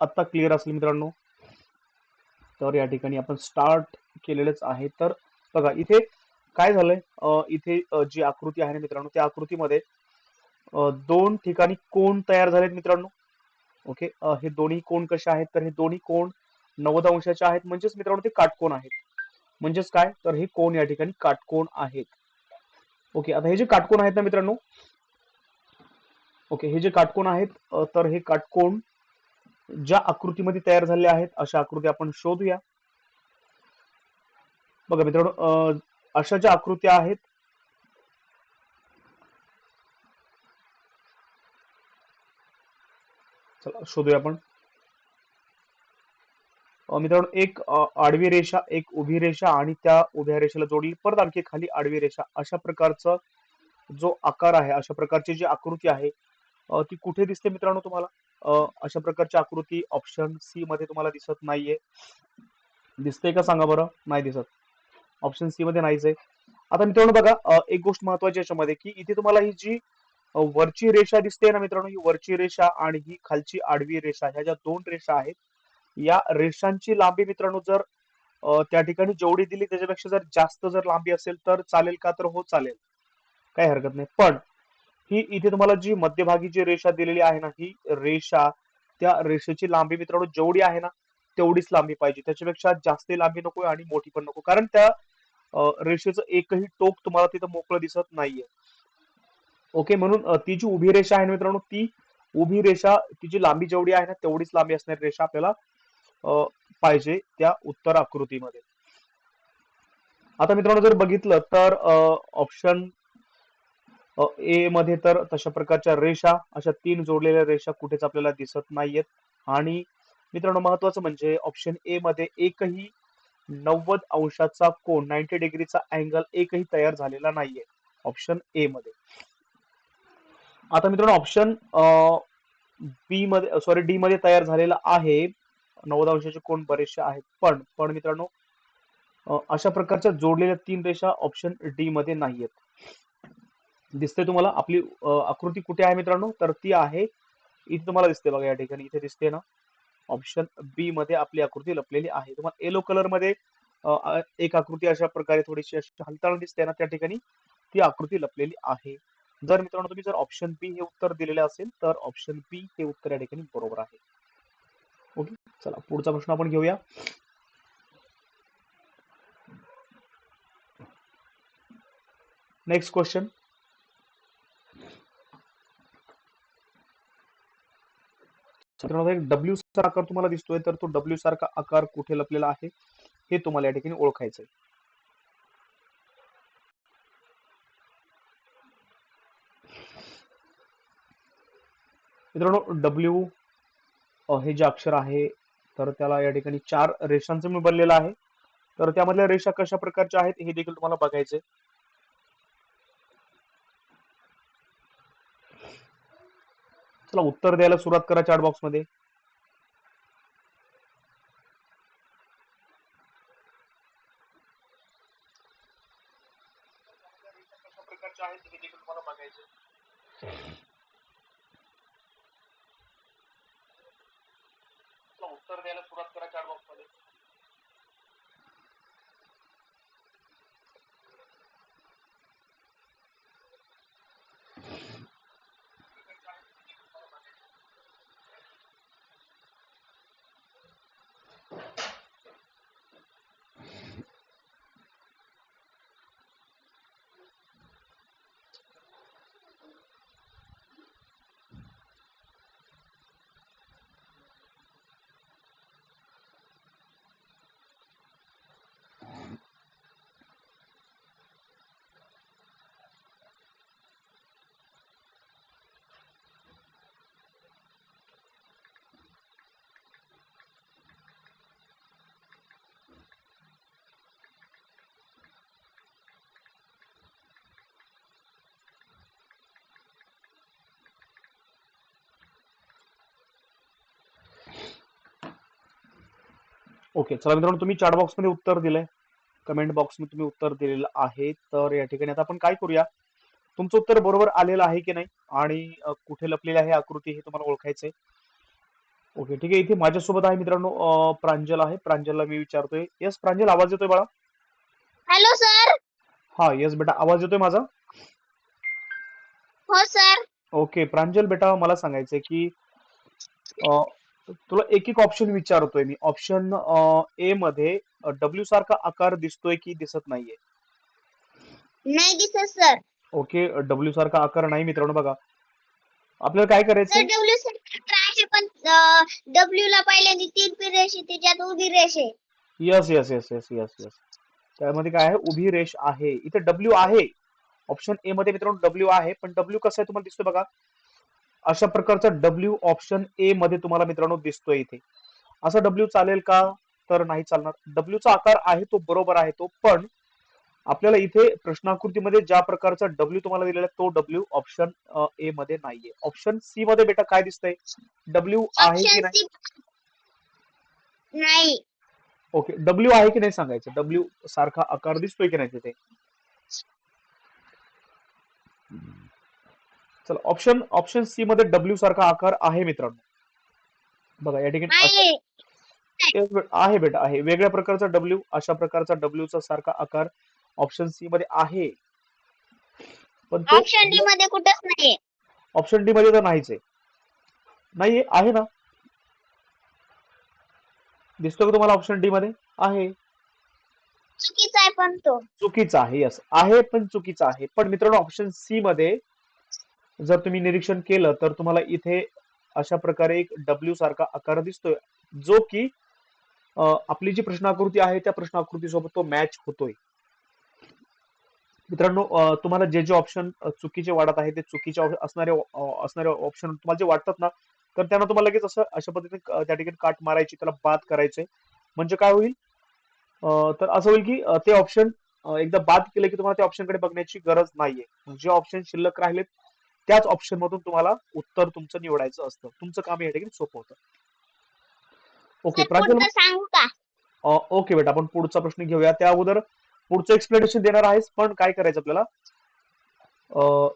आत्ता क्लिअर असेल मित्रांनो. तर या ठिकाणी आपण स्टार्ट केलेलंच आहे. तर बघा इथे काय झालंय? इथे जी आकृती आहे ना मित्रांनो त्या आकृतीमध्ये दोन ठिकाणी कोण तयार झालेत मित्रांनो? ओके? हे दोन्ही कोण कसे आहेत? तर हे दोन्ही कोण नव्वद अंशाचे आहेत. म्हणजेच मित्रांनो ते काटकोण आहेत. म्हणजेच काय? तर हे कोण या ठिकाणी काटकोण आहेत? ओके? आता हे जे काटकोण आहेत ना मित्रांनो ओके? हे जे काटकोण आहेत तर हे काटकोण ज्या आकृतीमध्ये तयार झालेल्या आहेत अशा आकृती आपण शोधूया. बघा मित्रांनो अशा ज्या आकृत्या आहेत चला शोधूया आपण. मित्रांनो एक आडवी रेषा एक उभी रेषा आणि त्या उभ्या रेषेला जोडली. परत आणखी खाली आडवी रेषा. अशा प्रकारचा जो आकार आहे अशा प्रकारची जी आकृती आहे ती कुठे दिसते मित्रांनो तुम्हाला? अशा प्रकारची आकृती ऑप्शन सी मध्ये तुम्हाला दिसत नाहीये. दिसते का सांगा बरं? नाही दिसत. ऑप्शन सी मध्ये नाहीच आहे. आता मित्रांनो बघा एक गोष्ट महत्वाची याच्यामध्ये की इथे तुम्हाला ही जी वरची रेषा दिसते ना मित्रांनो ही वरची रेषा आणि ही खालची आडवी रेषा ह्या ज्या दोन रेषा आहेत या रेषांची लांबी मित्रांनो जर त्या ठिकाणी जेवढी दिली त्याच्यापेक्षा जर जास्त जर लांबी असेल तर चालेल का? तर हो चालेल. काही हरकत नाही. पण ही इथे तुम्हाला जी मध्यभागी जी रेषा दिलेली आहे ना ही रेषा त्या रेषेची लांबी मित्रांनो जेवढी आहे ना तेवढीच लांबी पाहिजे. त्याच्यापेक्षा जास्त लांबी नको आणि मोठी पण नको. कारण त्या रेषेचं एकही टोक तुम्हाला तिथं मोकळं दिसत नाहीये. ओके म्हणून ती जी उभी रेषा आहे ना मित्रांनो ती उभी रेषा तिची लांबी जेवढी आहे ना तेवढीच लांबी असणारी रेषा आपल्याला पाहिजे त्या उत्तर आकृतीमध्ये आता मित्रांनो जर बघितलं तर ऑप्शन ए मध्ये तर तशा प्रकारच्या रेषा अशा तीन जोडलेल्या रेषा कुठेच आपल्याला दिसत नाहीयेत. आणि मित्रांनो महत्वाचं म्हणजे ऑप्शन ए मध्ये एकही नव्वद अंशाचा कोण नाईन्टी डिग्रीचा अँगल एकही तयार झालेला नाहीये. ऑप्शन ए मध्ये. आता मित्रांनो ऑप्शन बी मध्ये सॉरी डी मध्ये तयार झालेला आहे. नव्वद अंशाचे कोण बरेचसे आहेत. पण पण मित्रांनो अशा प्रकारच्या जोडलेल्या तीन रेषा ऑप्शन डी मध्ये नाहीयेत. दिसते तुम्हाला. आपली आकृती कुठे आहे मित्रांनो? तर ती आहे इथे तुम्हाला दिसते बघा या ठिकाणी. इथे दिसते ना ऑप्शन बी मध्ये आपली आकृती लपलेली आहे. तुम्हाला येलो कलरमध्ये एक आकृती अशा प्रकारे थोडीशी अशी हलताळ दिसते ना त्या ठिकाणी ती आकृती लपलेली आहे. जर मित्रांनो तुम्ही जर ऑप्शन बी हे उत्तर दिलेले असेल तर ऑप्शन बी हे उत्तर या ठिकाणी बरोबर आहे. ओके चला पुढचा प्रश्न आपण घेऊया. नेक्स्ट क्वेश्चन एक डब्ल्यू सारखा आकार तुम्हाला दिसतोय तर तो डब्ल्यू सारखा आकार कुठे लपलेला आहे हे तुम्हाला या ठिकाणी ओळखायचं आहे मित्रांनो डब्ल्यू हे जे अक्षर आहे तर त्याला या ठिकाणी चार रेषांचं मी बनलेलं आहे. तर त्यामधल्या रेषा कशा प्रकारच्या आहेत हे देखील तुम्हाला बघायचे चला उत्तर द्यायला सुरुवात करा चॅट बॉक्समध्ये. ओके चला मित्रांनो तुम्ही चॅट बॉक्समध्ये उत्तर दिलंय. कमेंट बॉक्समध्ये तुम्ही उत्तर दिलेलं आहे. तर या ठिकाणी आता आपण काय करूया? तुमचं उत्तर बरोबर आलेलं आहे की नाही? आणि कुठे लपलेली आहे आकृती हे तुम्हाला ओळखायचंय. ओके ठीक आहे. इथे माझ्यासोबत आहे मित्रांनो प्रांजल आहे. प्रांजलला मी विचारतोय. यस प्रांजल आवाज येतोय बाळा? हॅलो सर हा यस बेटा आवाज येतोय माझा? हो सर ओके प्रांजल बेटा मला सांगायचंय की तुला एक एक ऑप्शन विचारतोय मी. ऑप्शन ए मध्ये डब्ल्यू सारखा आकार दिसतोय की दिसत नाहीये? नाही दिसत सर ओके डब्ल्यू सारखा आकार नाही मित्रांनो बघा. आपल्याला काय सर करायचंय डब्ल्यू आहे पण डब्ल्यू ला पहिल्यांदा तीन पी रेष आहे, त्याच्यात उभी रेष. आहे yes yes yes yes yes yes त्यामध्ये काय आहे? उभी रेष आहे. इथे डब्ल्यू आहे. ऑप्शन ए मध्ये मित्रांनो डब्ल्यू आहे पण डब्ल्यू कसं आहे तुम्हाला दिसतोय बघा. अशा प्रकारचा डब्ल्यू ऑप्शन ए मध्ये तुम्हाला मित्रांनो दिसतोय इथे. असा डब्ल्यू चालेल का? तर नाही चालणार. डब्ल्यू चा आकार आहे तो बरोबर आहे तो पण आपल्याला इथे प्रश्नाकृतीमध्ये ज्या प्रकारचा डब्ल्यू तुम्हाला दिलेला आहे तो डब्ल्यू ऑप्शन ए मध्ये नाहीये. ऑप्शन सी मध्ये बेटा काय दिसतंय? डब्ल्यू आहे की नाही? ओके डब्ल्यू आहे की नाही सांगायचं? डब्ल्यू सारखा आकार दिसतोय की नाही तिथे? चला ऑप्शन ऑप्शन सी मध्ये डब्ल्यू सारखा आकार आहे मित्रांनो. बघा या ठिकाणी नाही आहे बेटा आहे. वेगळ्या प्रकारचा डब्ल्यू अशा प्रकारचा डब्ल्यू चा सारखा आकार ऑप्शन सी मध्ये आहे. पण ऑप्शन डी मध्ये कुठंच नाही ऑप्शन डी मध्ये तर नाहीच आहे. नाहीये आहे ना? दिसतो का तुम्हाला ऑप्शन डी मध्ये? आहे. चुकीचा आहे पण तो. चुकीचा आहे यस आहे पण चुकीचा आहे. पण मित्रांनो ऑप्शन सी मध्ये जर तुम्ही निरीक्षण केलं तर तुम्हाला इथे अशा प्रकारे एक डब्ल्यू सारखा आकार दिसतोय जो की आपली जी प्रश्नाकृती आहे त्या प्रश्नाकृती सोबत तो मॅच होतोय. मित्रांनो तुम्हाला जे जे ऑप्शन चुकीचे वाढत आहे ते चुकीचे असणारे असणारे ऑप्शन तुम्हाला जे वाटतात ना तर त्यांना तुम्हाला लगेच असं अशा पद्धतीने त्या ठिकाणी काट मारायची त्याला बाद करायचे म्हणजे काय होईल? तर असं होईल की ते ऑप्शन एकदा बाद केलं की तुम्हाला त्या ऑप्शनकडे बघण्याची गरज नाहीये. जे ऑप्शन शिल्लक राहिलेत त्याच ऑप्शन मधून तुम्हाला उत्तर तुमचं निवडायचं असतं. तुमचं काम या ठिकाणी सोपं होतं. ओके प्रांजल अ, ओके बेटा आपण पुढचा प्रश्न घेऊया. त्या अगोदर पुढचं एक्सप्लेनेशन देणार आहेस पण काय करायचं आपल्याला?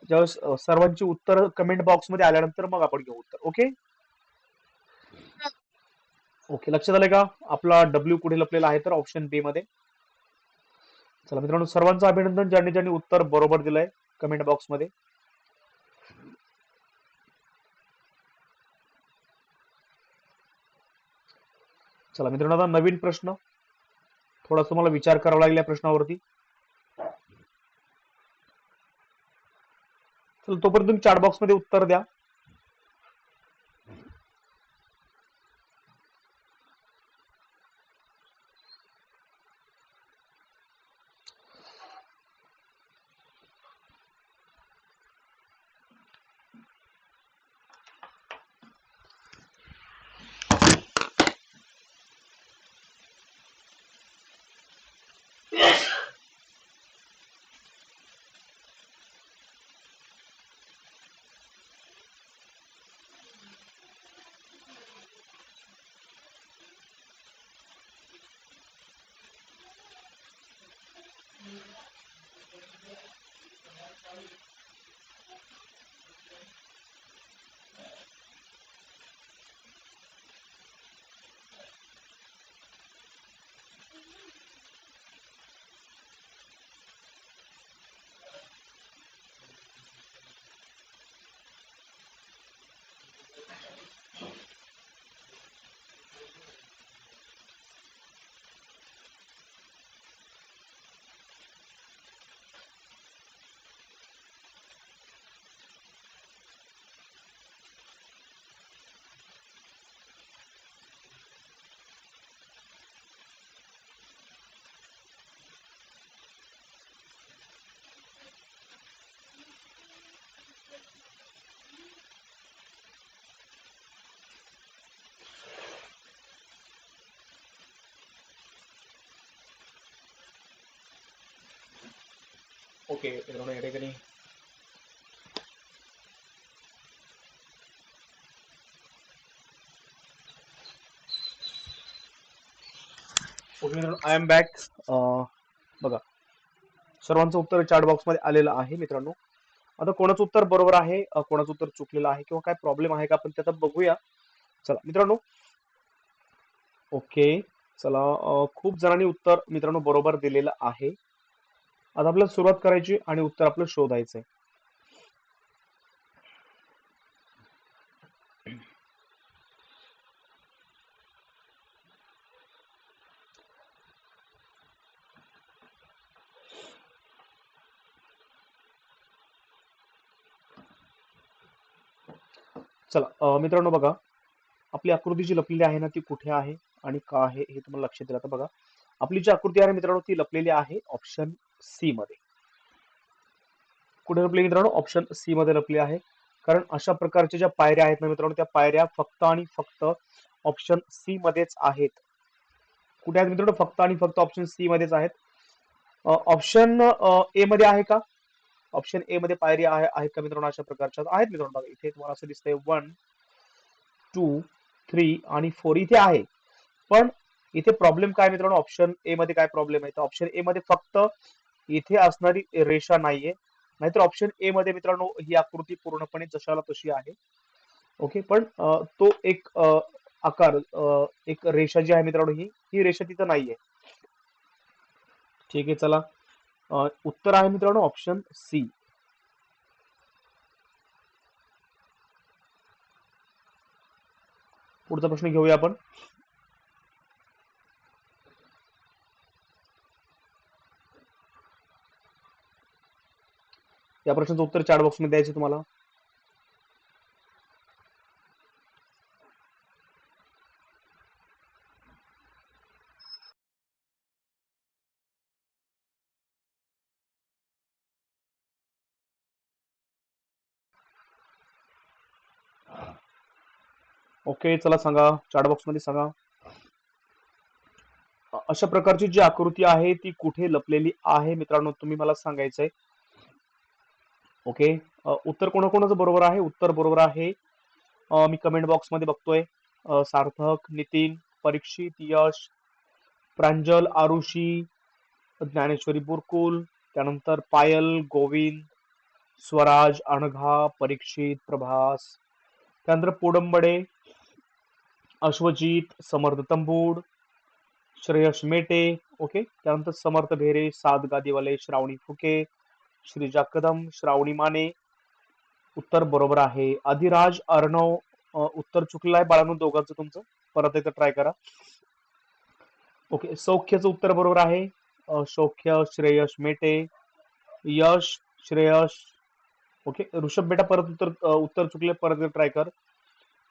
ज्यावेळेस सर्वांची उत्तर कमेंट बॉक्समध्ये आल्यानंतर मग आपण घेऊ उत्तर ओके ओके लक्षात आलंय का? आपला डब्ल्यू कुठे लपलेला आहे तर ऑप्शन बी मध्ये. चला मित्रांनो सर्वांचं अभिनंदन ज्यांनी ज्यांनी उत्तर बरोबर दिलंय कमेंट बॉक्समध्ये. चला मित्रांनो आता नवीन प्रश्न. थोडासा तुम्हाला विचार करावा लागेल या प्रश्नावरती. चला तोपर्यंत तुम्ही चॅट बॉक्समध्ये उत्तर द्या. ओके मित्रांनो या ओके मित्रांनो आय एम बॅक बघा. सर्वांचं उत्तर चॅट बॉक्समध्ये आलेलं आहे मित्रांनो. आता कोणाचं उत्तर बरोबर आहे कोणाचं उत्तर चुकलेलं आहे किंवा काय प्रॉब्लेम आहे का आपण त्याचा बघूया. चला मित्रांनो. ओके चला खूप जणांनी उत्तर मित्रांनो बरोबर दिलेलं आहे. आता आपल्याला सुरुवात करायची आणि उत्तर आपलं शोधायचंय. चला मित्रांनो बघा आपली आकृती जी लपलेली आहे ना ती कुठे आहे आणि का आहे हे तुम्हाला लक्षात येईल. आता बघा आपली जी आकृती आहे मित्रांनो ती लपलेली आहे ऑप्शन सी मध्ये. कुठे लपले मित्रांनो? ऑप्शन सी मध्ये लपली आहे. कारण अशा प्रकारच्या ज्या पायऱ्या आहेत ना मित्रांनो त्या पायऱ्या फक्त आणि फक्त ऑप्शन सी मध्येच आहेत. कुठे आहेत मित्रांनो? फक्त आणि फक्त ऑप्शन सी मध्येच आहेत. ऑप्शन ए मध्ये आहे का? ऑप्शन ए मध्ये पायरी आहे आहेत का मित्रांनो अशा प्रकारच्या? आहेत मित्रांनो. बघा इथे तुम्हाला असं दिसतंय. वन टू थ्री आणि फोर इथे आहे. पण इथे प्रॉब्लेम काय मित्रांनो? ऑप्शन ए मध्ये काय प्रॉब्लेम आहे? तर ऑप्शन ए मध्ये फक्त इथे असणारी रेषा नाहीये. नाहीतर ऑप्शन ए मध्ये मित्रांनो ही आकृती पूर्णपणे जशाला तशी आहे. ओके पण तो एक आकार एक रेषा जी आहे मित्रांनो ही ही रेषा तिथं नाहीये. ठीक आहे चला. उत्तर आहे मित्रांनो ऑप्शन सी पुढचा प्रश्न घेऊया आपण. या प्रश्नाचं उत्तर चॅट बॉक्समध्ये द्यायचं तुम्हाला. ओके चला सांगा चार्ट बॉक्समध्ये सांगा. अशा प्रकारची जी आकृती आहे ती कुठे लपलेली आहे? मित्रांनो तुम्ही मला सांगायचंय. ओके उत्तर कोणाकोणाचं बरोबर आहे? उत्तर बरोबर आहे. मी कमेंट बॉक्समध्ये बघतोय. सार्थक नितीन परीक्षित यश प्रांजल आरुषी ज्ञानेश्वरी बुरकुल त्यानंतर पायल गोविंद स्वराज अणघा परीक्षित प्रभास त्यानंतर पोडंबडे अश्वजित समर्थ तंबूड श्रेयस मेटे ओके त्यानंतर समर्थ भेरे सात गादीवाले श्रावणी फुके श्रीजा कदम श्रावणी माने उत्तर बरोबर आहे. अधिराज अर्णव उत्तर चुकलं आहे बाळांनो दोघांचं तुमचं. परत एकदा ट्राय करा. ओके सौख्यचं उत्तर बरोबर आहे. सौख्य श्रेयश मेटे यश श्रेयश ओके ऋषभ बेटा परत उत्तर उत्तर चुकले परत एकदा ट्राय कर.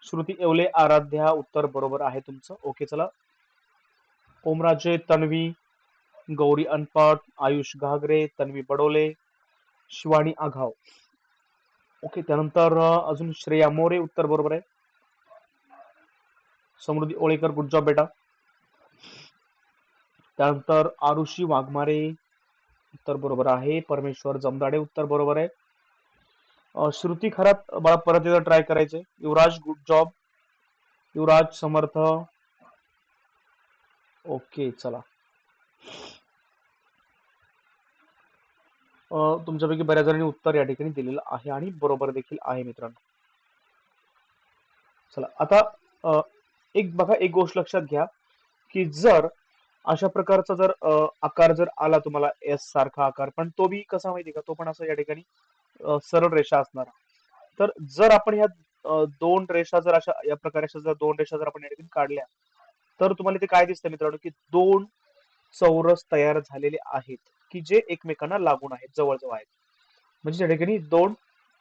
श्रुती येवले आराध्या उत्तर बरोबर आहे तुमचं. ओके चला. ओमराजे तन्वी गौरी अनपट आयुष घागरे तन्वी बडोले शिवानी आघाव. ओके त्यानंतर अजून श्रेया मोरे उत्तर बरोबर आहे. समृद्धी ओळेकर गुड जॉब बेटा. त्यानंतर आरुषी वाघमारे उत्तर बरोबर आहे. परमेश्वर जमदाडे उत्तर बरोबर आहे. श्रुती खरात मला परत एकदा ट्राय करायचे Yuvraj good job Yuvraj Samarth. Okay चला. तुमच्यापैकी बऱ्याच जणांनी उत्तर या ठिकाणी दिलेलं आहे आणि बरोबर देखील आहे मित्रांनो. चला आता एक बघा एक गोष्ट लक्षात घ्या की जर अशा प्रकारचा जर आकार जर आला तुम्हाला एस सारखा आकार पण तो बी कसा माहिती का? तो पण असा या ठिकाणी सरळ रेषा असणार. तर जर आपण ह्या दोन रेषा जर अशा या प्रकारच्या जर दोन रेषा जर आपण या ठिकाणी काढल्या तर तुम्हाला इथे काय दिसतं मित्रांनो की दोन चौरस तयार झालेले आहेत. की जे एकमेकांना लागून आहेत जवळजवळ आहेत. म्हणजे त्या ठिकाणी दोन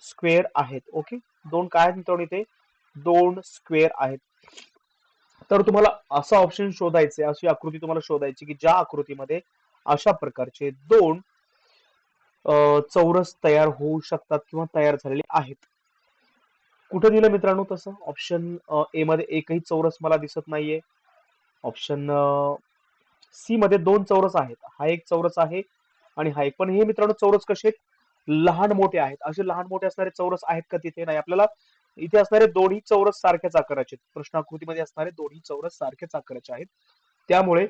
स्क्वेअर आहेत ओके दोन काय आहेत मित्रांनो इथे? दोन स्क्वेअर आहेत. तर तुम्हाला असा ऑप्शन शोधायचे अशी आकृती तुम्हाला शोधायची की ज्या आकृतीमध्ये अशा प्रकारचे दोन चौरस तयार होऊ शकतात किंवा तयार झालेले आहेत. कुठे दिलं मित्रांनो तसं? ऑप्शन ए मध्ये एकही चौरस मला दिसत नाहीये. ऑप्शन सी मध्ये दोन चौरस आहेत. हा एक चौरस आहे आणि हा एक पण हे मित्रांनो चौरस कसे आहेत? लहान मोठे आहेत. असे लहान मोठे असणारे चौरस आहेत का तिथे नाही? आपल्याला इथे असणारे दोन्ही चौरस सारख्याच आकाराचे आहेत. प्रश्नाकृतीमध्ये असणारे दोन्ही चौरस सारख्याच आकाराचे आहेत. त्यामुळे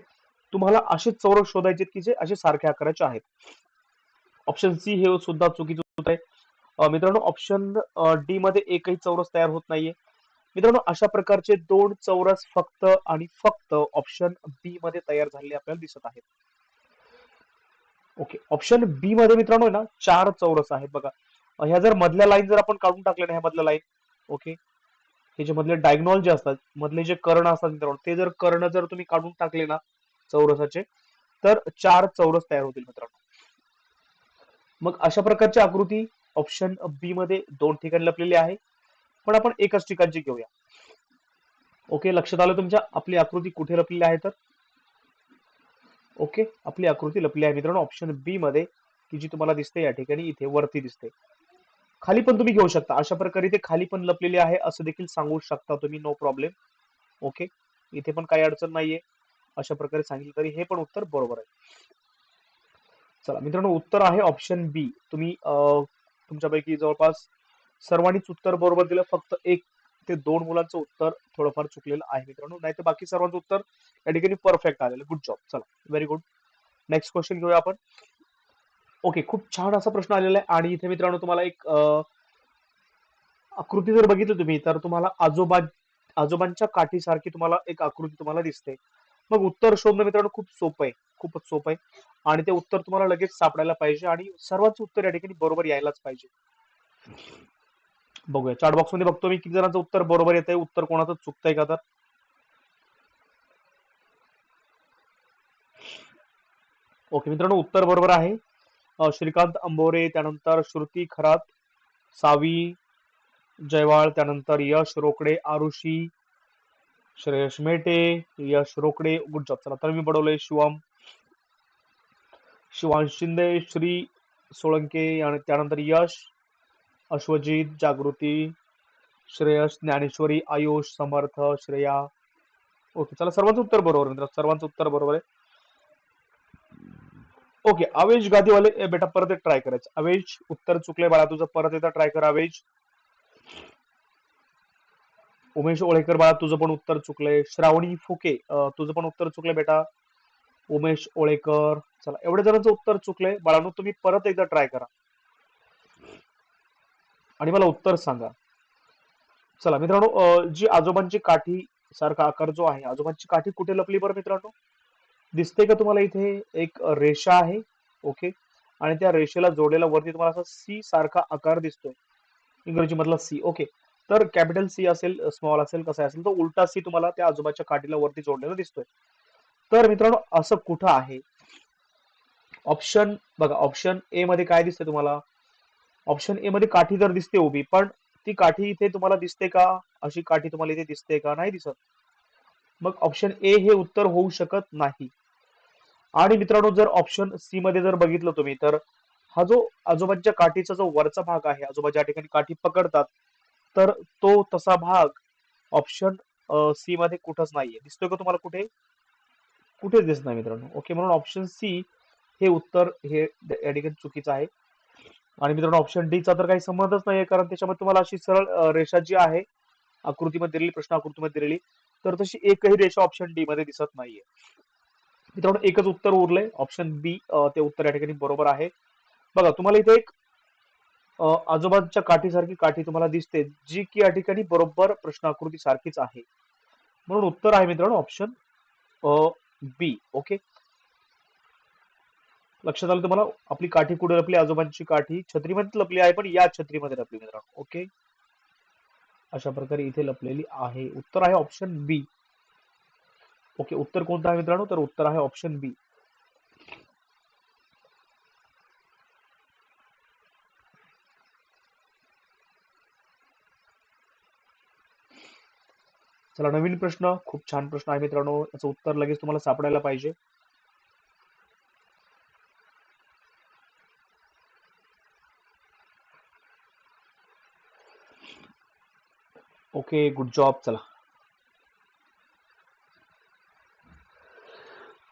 तुम्हाला असे चौरस शोधायचे की जे असे सारख्या आकाराचे आहेत. ऑप्शन सी हे सुद्धा चुकीचं होत आहे. मित्रांनो ऑप्शन डी मध्ये एकही चौरस तयार होत नाहीये. मित्रांनो अशा प्रकारचे दोन चौरस फक्त आणि फक्त ऑप्शन बी मध्ये तयार झालेले आपल्याला दिसत आहेत. ओके. ऑप्शन बी मध्ये मित्रांनो आहे ना चार चौरस आहेत बघा. ह्या जर मधल्या लाईन जर आपण काढून टाकल्या ना ह्या मधल्या लाईन ओके हे जे मधले डायग्नॉल जे असतात मधले जे कर्ण असतात मित्रांनो ते जर कर्ण जर तुम्ही काढून टाकले ना चौरसाचे तर चार चौरस तयार होतील मित्रांनो. मग अशा प्रकारची आकृती ऑप्शन बी मध्ये दोन ठिकाणी लपलेली आहे. पण आपण एकच ठिकाणची घेऊया. ओके लक्षात आलं तुमच्या? आपली आकृती कुठे लपलेली आहे तर? ओके? आपली आकृती लपली आहे मित्रांनो ऑप्शन बी मध्ये की जी तुम्हाला दिसते या ठिकाणी इथे वरती दिसते. खाली पण तुम्ही घेऊ शकता. अशा प्रकारे ते खाली पण लपलेले आहे असं देखील सांगू शकता तुम्ही नो प्रॉब्लेम ओके? इथे पण काही अडचण नाहीये. अशा प्रकारे सांगितलं तरी हे पण उत्तर बरोबर आहे. चला मित्रांनो उत्तर आहे ऑप्शन बी तुम्ही अं, तुमच्यापैकी जवळपास सर्वांनीच उत्तर बरोबर दिलं. फक्त एक ते दोन मुलांचं उत्तर थोडंफार चुकलेलं आहे मित्रांनो. नाही तर बाकी सर्वांचं उत्तर या ठिकाणी परफेक्ट आलेलं. गुड जॉब चला व्हेरी गुड नेक्स्ट क्वेश्चन घेऊया आपण. ओके खूप छान असा प्रश्न आलेला आहे. आणि इथे मित्रांनो तुम्हाला एक आकृती जर बघितली तुम्ही तर तुम्हाला आजोबा आजोबांच्या काठीसारखी तुम्हाला एक आकृती तुम्हाला दिसते. मग उत्तर शोधणं मित्रांनो खूप सोपं आहे. खूपच सोपं आहे. आणि ते उत्तर तुम्हाला लगेच सापडायला पाहिजे. आणि सर्वांचं उत्तर या ठिकाणी बरोबर यायलाच पाहिजे. बघूया. चार्ट बॉक्समध्ये बघतो मी किती जणांचं उत्तर बरोबर येत आहे उत्तर कोणाचं चुकतंय का तर? ओके मित्रांनो उत्तर बरोबर आहे. श्रीकांत अंबोरे त्यानंतर श्रुती खरात सावी जयवाळ त्यानंतर यश रोकडे आरुषी श्रेयश मेटे यश रोकडे गुड जॉब चला तर मी बडवले शिवम. शिवांश शिंदे श्री सोळंके आणि त्यानंतर यश. अश्वजित जागृती श्रेयस ज्ञानेश्वरी आयुष समर्थ श्रेया. ओके चला सर्वांचं उत्तर बरोबर आहे सर्वांचं उत्तर बरोबर आहे. ओके आवेश गादीवाले ए बेटा परत एक ट्राय करायचं. आवेश उत्तर चुकले बाळा तुझं परत एकदा ट्राय कर आवेश उमेश ओळेकर बाळा तुझं पण उत्तर चुकलंय. श्रावणी फुके तुझं पण उत्तर चुकलंय बेटा. उमेश ओळेकर चला एवढ्या जणांचं उत्तर चुकलंय. बाळांनो तुम्ही परत एकदा ट्राय करा. आणि मला उत्तर सांगा. चला मित्रांनो जी आजोबांची काठी सारखा आकार जो आहे आजोबांची काठी कुठे लपली बरं मित्रांनो? दिसते का तुम्हाला इथे एक रेषा आहे? ओके. आणि त्या रेषेला जोडलेला वरती तुम्हाला असा सी सारखा आकार दिसतोय. इंग्रजी मधला सी. ओके. तर कॅपिटल सी असेल स्मॉल असेल कसं असेल तर उलटा सी तुम्हाला त्या आजोबाच्या काठीला वरती जोडलेला दिसतोय. तर मित्रांनो असं कुठं आहे? ऑप्शन बघा ऑप्शन ए मध्ये काय दिसतंय तुम्हाला? ऑप्शन ए मध्ये काठी जर दिसते उभी पण ती काठी इथे तुम्हाला दिसते का? अशी काठी तुम्हाला इथे दिसते का? नाही दिसत. मग ऑप्शन ए हे उत्तर होऊ शकत नाही. आणि मित्रांनो जर ऑप्शन सी मध्ये जर बघितलं तुम्ही तर हा जो आजोबांच्या काठीचा जो वरचा भाग आहे आजोबा ज्या ठिकाणी काठी पकडतात तर तो तसा भाग ऑप्शन सी मध्ये कुठंच नाहीये. दिसतोय का तुम्हाला कुठे? कुठेच दिसत नाही मित्रांनो. ओके म्हणून ऑप्शन सी हे उत्तर हे या ठिकाणी चुकीचं आहे. आणि मित्रांनो ऑप्शन डी चा तर काही संबंधच नाहीये कारण त्याच्यामध्ये तुम्हाला अशी सरळ रेषा जी आहे आकृतीमध्ये दिलेली प्रश्न आकृतीमध्ये दिलेली तर तशी एकही रेषा ऑप्शन डी मध्ये दिसत नाहीये. मित्रांनो एकच उत्तर उरलंय. ऑप्शन बी ते उत्तर या ठिकाणी बरोबर आहे. बघा तुम्हाला इथे एक आजोबांच्या काठीसारखी काठी तुम्हाला दिसते जी की या ठिकाणी बरोबर प्रश्न आकृती सारखीच आहे. म्हणून उत्तर आहे मित्रांनो ऑप्शन बी ओके लक्षात आलं तुम्हाला? आपली काठी कुठे? लपली आजोबांची काठी छत्रीमध्ये लपली आहे पण या छत्रीमध्ये लपली मित्रांनो. ओके? अशा प्रकारे इथे लपलेली आहे. उत्तर आहे ऑप्शन बी ओके उत्तर कोणतं आहे मित्रांनो? तर उत्तर आहे ऑप्शन बी चला नवीन प्रश्न. खूप छान प्रश्न आहे मित्रांनो. याचं उत्तर लगेच तुम्हाला सापडायला पाहिजे. ओके गुड जॉब चला.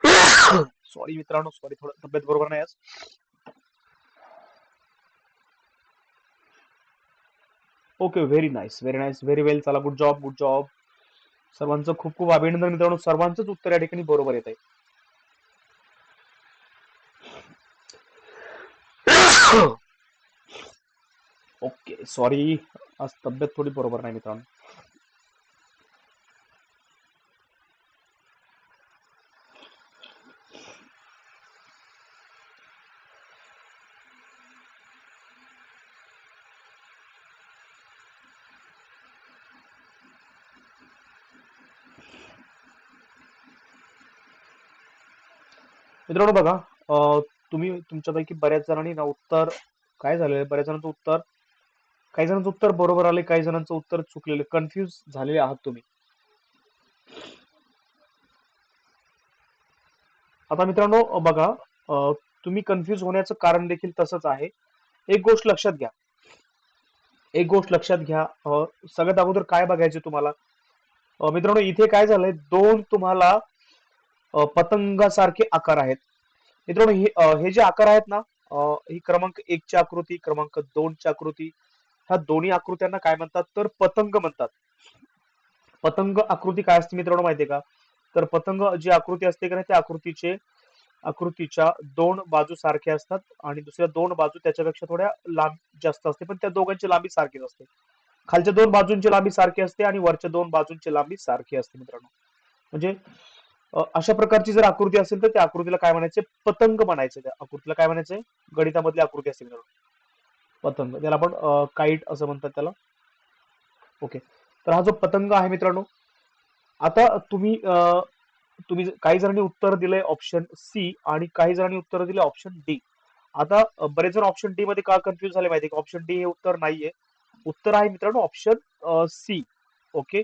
सॉरी मित्रांनो सॉरी थोडं तब्येत बरोबर नाही आज. Okay very nice very nice very well चला गुड जॉब गुड जॉब सर्वांचं खूप खूप अभिनंदन मित्रांनो सर्वांचंच उत्तर या ठिकाणी बरोबर येत आहे. ओके सॉरी आज तब्येत थोडी बरोबर नाही मित्रांनो. मित्रांनो बघा तुम्ही तुमच्यापैकी बऱ्याच जणांनी ना उत्तर काय झालेलं आहे? बऱ्याच जणांचं उत्तर काही जणांचं उत्तर बरोबर आले काही जणांचं उत्तर चुकलेलं कन्फ्युज झालेले आहात तुम्ही. आता मित्रांनो बघा तुम्ही कन्फ्युज होण्याचं कारण देखील तसंच आहे. एक गोष्ट लक्षात घ्या. एक गोष्ट लक्षात घ्या सगळ्यात अगोदर काय बघायचे तुम्हाला? मित्रांनो इथे काय झालंय? दोन तुम्हाला पतंगासारखे आकार आहेत. मित्रांनो हे जे आकार आहेत ना ही क्रमांक एकची आकृती क्रमांक दोनची आकृती ह्या दोन्ही आकृत्यांना काय म्हणतात? तर पतंग म्हणतात. पतंग आकृती काय असते मित्रांनो माहितीये का? तर पतंग जी आकृती असते का नाही त्या आकृतीचे आकृतीच्या दोन बाजू सारख्या असतात आणि दुसऱ्या दोन बाजू त्याच्यापेक्षा थोड्या लांब जास्त असते पण त्या दोघांची लांबी सारखीच असते. खालच्या दोन बाजूंची लांबी सारखी असते आणि वरच्या दोन बाजूंची लांबी सारखी असते मित्रांनो. म्हणजे अशा प्रकारची जर आकृती असेल तर त्या आकृतीला काय म्हणायचे? पतंग म्हणायचे त्या आकृतीला. काय म्हणायचे? गणितामधली आकृती असते मित्रांनो. पतंग. ज्याला आपण काईट असं म्हणतात त्याला. ओके तर हा जो पतंग आहे मित्रांनो आता तुम्ही तुम्ही काही जणांनी उत्तर दिलंय ऑप्शन सी आणि काही जणांनी उत्तर दिले ऑप्शन डी आता बरेच जण ऑप्शन डी मध्ये का कन्फ्युज झाले माहिती ऑप्शन डी हे उत्तर नाहीये. उत्तर आहे मित्रांनो ऑप्शन सी ओके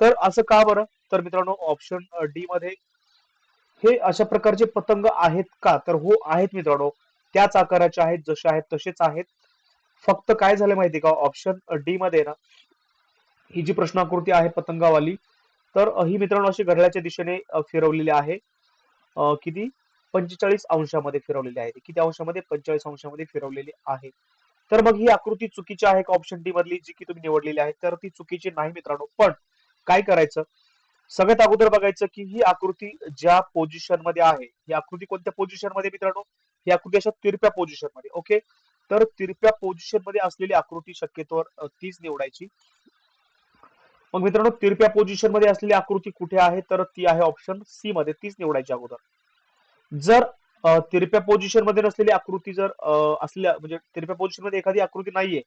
तर असं का बरं? तर मित्रांनो ऑप्शन डी मध्ये हे अशा प्रकारचे पतंग आहेत का? तर हो आहेत मित्रांनो. त्याच आकाराचे आहेत जसे आहेत तसेच आहेत. फक्त काय झालं माहिती का? ऑप्शन डी मध्ये ना ही जी प्रश्नाकृती आहे पतंगावाली तर ही मित्रांनो अशी घड्याळाच्या दिशेने फिरवलेली आहे. किती? पंचेचाळीस अंशामध्ये फिरवलेली आहे. किती अंशामध्ये? पंचेचाळीस अंशामध्ये फिरवलेली आहे. तर मग ही आकृती चुकीची आहे का? ऑप्शन डी मधली जी की तुम्ही निवडलेली आहे तर ती चुकीची नाही मित्रांनो. पण काय करायचं? सगळ्यात अगोदर बघायचं की ही आकृती ज्या पोझिशनमध्ये आहे ही आकृती कोणत्या पोझिशनमध्ये मित्रांनो? ही आकृती अशा तिरप्या पोझिशनमध्ये ओके तर तिरप्या पोझिशनमध्ये असलेली आकृती शक्यतोवर तीच निवडायची. मग मित्रांनो तिरप्या पोझिशनमध्ये असलेली आकृती कुठे आहे? तर ती आहे ऑप्शन सी मध्ये. तीच निवडायची अगोदर. जर तिरप्या पोझिशनमध्ये नसलेली आकृती जर असल्या म्हणजे तिरप्या पोझिशनमध्ये एखादी आकृती नाहीये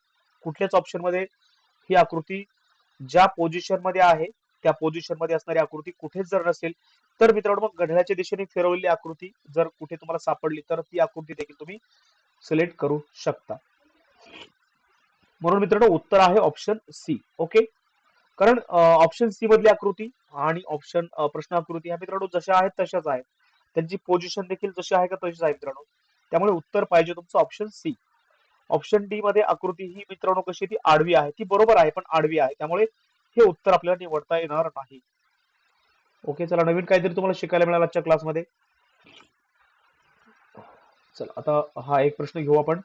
कुठल्याच ऑप्शनमध्ये ही आकृती ज्या पोझिशनमध्ये आहे त्या पोझिशनमध्ये असणारी आकृती कुठेच जर नसेल तर मित्रांनो मग घड्याळाच्या दिशेने फिरवलेली आकृती जर कुठे तुम्हाला सापडली तर ती आकृती देखील तुम्ही सिलेक्ट करू शकता. म्हणून मित्रांनो उत्तर आहे ऑप्शन सी ओके कारण ऑप्शन सी मधली आकृती आणि ऑप्शन प्रश्न आकृती ह्या मित्रांनो जशा आहेत तशाच आहेत. त्यांची पोझिशन देखील जशी आहे का तशीच आहे मित्रांनो. त्यामुळे उत्तर पाहिजे तुमचं ऑप्शन सी ऑप्शन डी मध्ये आकृती ही मित्रांनो कशी ती आडवी आहे. ती बरोबर आहे पण आडवी आहे. त्यामुळे हे उत्तर आपल्याला निवडता येणार नाही. ओके चला नवीन काहीतरी तुम्हाला शिकायला मिळालं आजच्या क्लासमध्ये चल आता हा एक प्रश्न घेऊ आपण.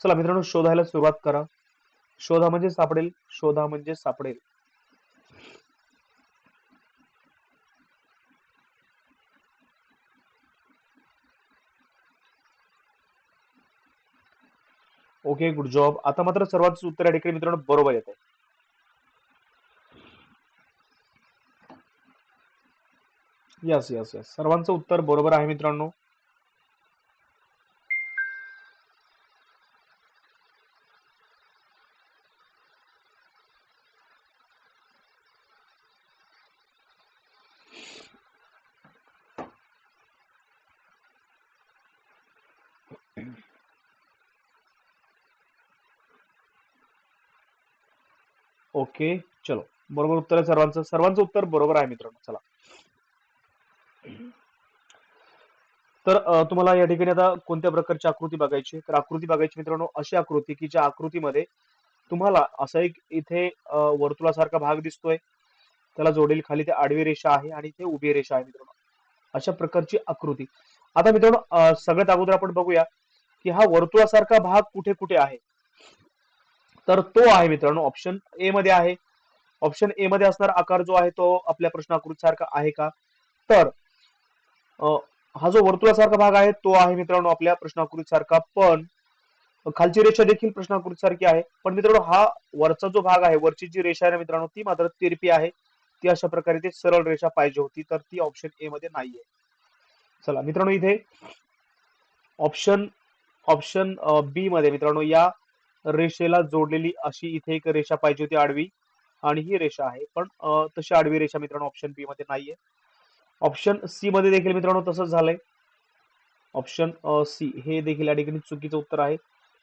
चला मित्रांनो शोधायला सुरुवात करा. शोधा म्हणजे सापडेल शोधा म्हणजे सापडेल. ओके गुड जॉब आता मात्र सर्वात उत्तर या ठिकाणी मित्रांनो बरोबर येत यस यस यस सर्वांचं उत्तर बरोबर आहे मित्रांनो. ओके चलो. बरोबर उत्तर आहे सर्वांचं. सर्वांचं उत्तर बरोबर आहे मित्रांनो. चला. तर तुम्हाला या ठिकाणी आता कोणत्या प्रकारची आकृती बघायची? तर आकृती बघायची मित्रांनो अशी आकृती की ज्या आकृतीमध्ये तुम्हाला असा एक इथे वर्तुळासारखा भाग दिसतोय. त्याला जोडेल खाली ते आडवी रेषा आहे आणि इथे उभी रेषा आहे मित्रांनो. अशा प्रकारची आकृती. आता मित्रांनो सगळ्यात अगोदर आपण बघूया की हा वर्तुळासारखा भाग कुठे कुठे आहे? तर तो आहे मित्रांनो ऑप्शन ए मध्ये आहे. ऑप्शन ए मध्ये असणारा आकार जो आहे तो आपल्या प्रश्न आकृती सारखा आहे का? तर हा जो वर्तुळासारखा भाग आहे तो आहे मित्रांनो आपल्या प्रश्नाकृती सारखा पण खालची रेषा देखील प्रश्नाकृती सारखी आहे. पण मित्रांनो हा वरचा जो भाग आहे वरची जी रेषा आहे मित्रांनो ती मात्र तिरपी आहे. ती अशा प्रकारे ती सरळ रेषा पाहिजे होती तर ती ऑप्शन ए मध्ये नाहीये. चला मित्रांनो इथे ऑप्शन ऑप्शन बी मध्ये मित्रांनो या रेषेला जोडलेली अशी इथे एक रेषा पाहिजे होती आडवी आणि ही रेषा आहे. पण तशी आडवी रेषा मित्रांनो ऑप्शन बी मध्ये नाहीये. ऑप्शन सी मध्ये देखील मित्रांनो तसंच झालंय. ऑप्शन सी हे देखील या ठिकाणी चुकीचं उत्तर आहे.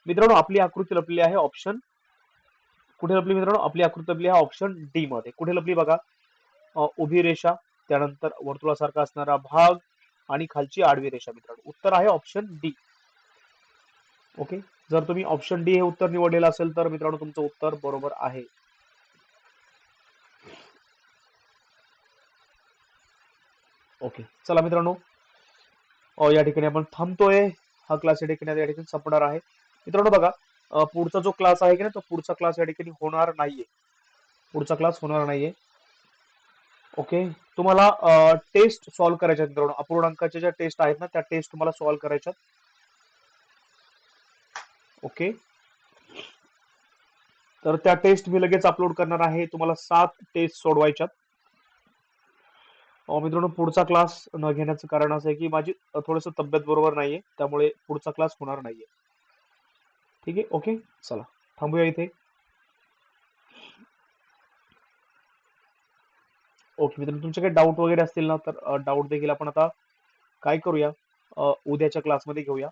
मित्रांनो आपली आकृती लपली आहे. ऑप्शन कुठे लपली मित्रांनो? आपली आकृती लपली आहे ऑप्शन डी मध्ये. कुठे लपली बघा? उभी रेषा त्यानंतर वर्तुळासारखा असणारा भाग आणि खालची आडवी रेषा मित्रांनो. उत्तर आहे ऑप्शन डी ओके जर तुम्ही ऑप्शन डी हे उत्तर निवडलेलं असेल तर मित्रांनो तुमचं उत्तर बरोबर आहे. ओके. चला मित्रांनो या ठिकाणी आपण थांबतोय. हा क्लास या ठिकाणी या ठिकाणी संपणार आहे. मित्रांनो बघा पुढचा जो क्लास आहे की नाही तो पुढचा क्लास या ठिकाणी होणार नाहीये. पुढचा क्लास होणार नाहीये. ओके? तुम्हाला टेस्ट सॉल्व्ह करायच्या मित्रांनो. अपूर्णांकाच्या ज्या टेस्ट आहेत ना त्या टेस्ट तुम्हाला सॉल्व्ह करायच्या ओके? तर त्या टेस्ट मी लगेच अपलोड करणार आहे. तुम्हाला सात टेस्ट सोडवायच्यात. मित्रांनो पुढचा क्लास न घेण्याचं कारण असं आहे की माझी थोडस तब्येत बरोबर नाहीये त्यामुळे पुढचा क्लास होणार नाहीये. ठीक आहे? ओके चला थांबूया इथे. ओके मित्रांनो तुमचे काही डाऊट वगैरे असतील ना तर डाऊट देखील आपण आता काय करूया? उद्याच्या क्लासमध्ये घेऊया.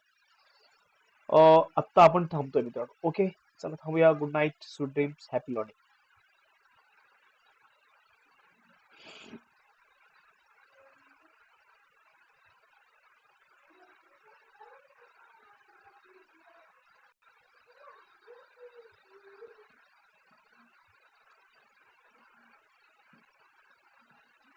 आत्ता आपण थांबतोय मित्रांनो. ओके चला थांबूया. Good night sweet dreams happy learning